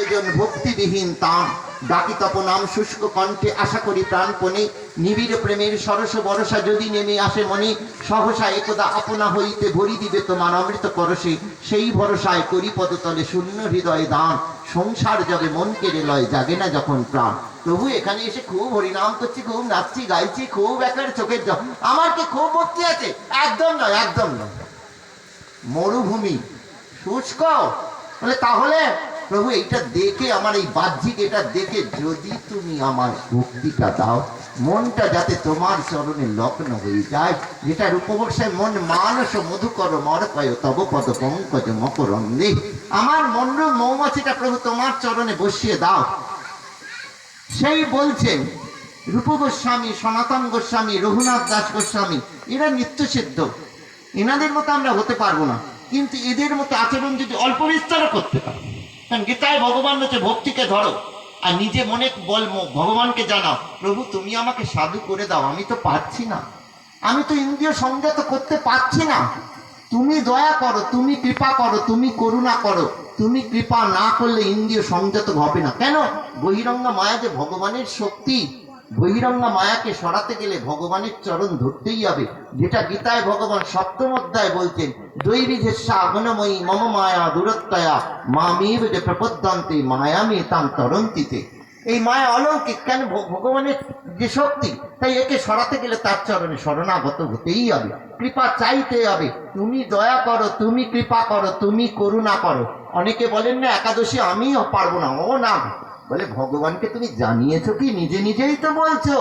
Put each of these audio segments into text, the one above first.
আয়োজন ভক্তিবিহীন তাম ডাকি তপ নাম শুষ্ক কণ্ঠে আশা করি প্রাণপণে। নিবিড় প্রেমের সরস বরসা যদি নেমে আসে মনে, সহসা একদা আপনা হইতে ভরি দিবে তোমার অমৃত পরশে। সেই ভরসায় করি পদতলে শূন্য হৃদয় দান। সংসার যাবে মন কেড়ে লয়, জাগে না যখন প্রাণ। প্রভু এখানে এসে খুব হরিনাম করছি, খুব নাচছি, গাইছি, খুব একেবারে চোখের জল। আমার কি খুব ভক্তি আছে? একদম নয় একদম নয়। মরুভূমি। শুষ্ক? তাহলে প্রভু, এইটা দেখে, আমার এই বাহ্যিক এটা দেখে যদি তুমি আমার ভক্তিটা দাও, মনটা যাতে তোমার চরণে লগ্ন হয়ে যায় যেটা রূপবর্ষায় মন মানস মধুকর মরকয়, তব পদ পঙ্কজ মকরন্দে। আমার মনরূপ মৌমাছিটা প্রভু, তোমার চরণে বসিয়ে দাও। সেই বলছেন রূপ গোস্বামী, সনাতন গোস্বামী, রঘুনাথ দাস গোস্বামী, এরা নিত্য সিদ্ধ এনাদের মতো আমরা হতে পারব না। কিন্তু এদের মতো আচরণ যদি অল্প বিস্তারও করতে পারি। কারণ গীতায় ভগবান হচ্ছে ভক্তিকে ধরো, আর নিজে মনে বল ভগবানকে জানাও, প্রভু, তুমি আমাকে সাধু করে দাও, আমি তো পারছি না। আমি তো ইন্দ্রিয় সংযত করতে পারছি না। তুমি দয়া করো, তুমি কৃপা করো, তুমি করুণা করো। তুমি কৃপা না করলে ইন্দ্রিয় সংযত হবে না। কেন? বহিরঙ্গ মায়া যে ভগবানের শক্তি বহিরঙ্গা মায়াকে সরাতে গেলে ভগবানের চরণ ধরতেই হবে, যেটা গীতায় ভগবান সপ্তম অধ্যায় বলছেন আগনময়ী মম মায়া দূরত্বয়া যে তান তরন্তিতে। এই মায়া অলৌকিক, কেন ভগবানের যে শক্তি, তাই একে সরাতে গেলে তার চরণে শরণাগত হতেই হবে। কৃপা চাইতে হবে, তুমি দয়া করো, তুমি কৃপা করো, তুমি করুণা করো। অনেকে বলেন না, একাদশী আমিও পারব না। ও না বলে, ভগবানকে তুমি জানিয়েছো কি? নিজে নিজেই তো বলছো।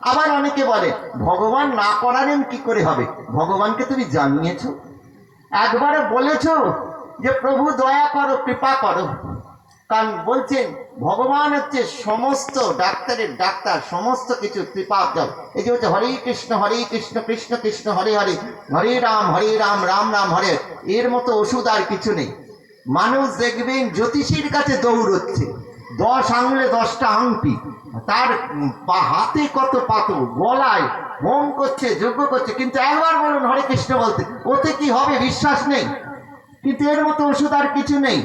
আবার অনেকে বলে, ভগবান না করালেন কি করে হবে? ভগবানকে তুমি জানিয়েছো? একবারে বলেছ যে, প্রভু দয়া করো, কৃপা করো। কারণ বলছেন, ভগবান হচ্ছে সমস্ত ডাক্তারের ডাক্তার, সমস্ত কিছু কৃপা দাও। এই যে হচ্ছে হরে কৃষ্ণ হরে কৃষ্ণ কৃষ্ণ কৃষ্ণ, হরে হরে হরে রাম হরে রাম রাম রাম হরে। এর মতো ওষুধ আর কিছু নেই। মানুষ দেখবেন জ্যোতিষীর কাছে দৌড়চ্ছে। দশ আঙুলে দশটা আংটি। তার হাতে কত পাথর, গলায় হোম করছে, যজ্ঞ করছে। কিন্তু একবার বলুন, হরে কৃষ্ণ বলতে, ওতে কি হবে বিশ্বাস নেই? কিন্তু এর মতো ওষুধ আর কিছু নেই।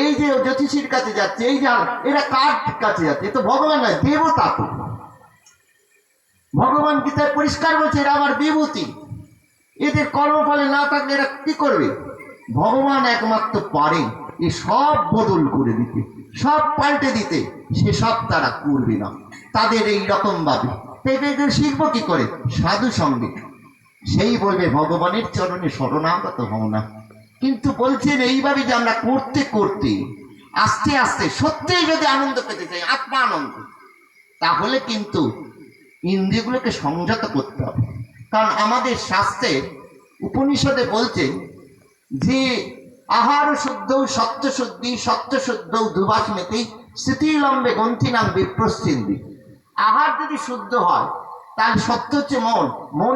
এই যে জ্যোতিষীর কাছে যাচ্ছে, এই যে এরা কার কাছে যাচ্ছে? তো ভগবান নয়, দেবতা তো। ভগবান গীতায় পরিষ্কার বলছে, এরা আমার বিভূতি। এদের কর্মফলে না থাকলে এরা কি করবে? ভগবান একমাত্র পারে এ সব বদল করে দিতে, সব পাল্টে দিতে, সে সব তারা করবে না। তাদের এই রকম ভাবে তাই শিখব কি করে? সাধু সঙ্গে। সেই বলবে, ভগবানের চরণে শরণাগত হও না। কিন্তু বলছেন, এইভাবে যে আমরা করতে করতে, আস্তে আস্তে সত্যিই যদি আনন্দ পেতে চাই আত্মা আনন্দ তাহলে কিন্তু ইন্দ্রিয়গুলোকে সংযত করতে হবে। কারণ আমাদের শাস্ত্রে উপনিষদে বলছে যে আহার শুদ্ধ সত্য শুদ্ধি সত্য শুদ্ধ দুবাস মেতেই স্মৃতিলম্বে নাম বিপ্রস্তিন্দি। আহার যদি শুদ্ধ হয়, তাহলে সত্য হচ্ছে মন। মন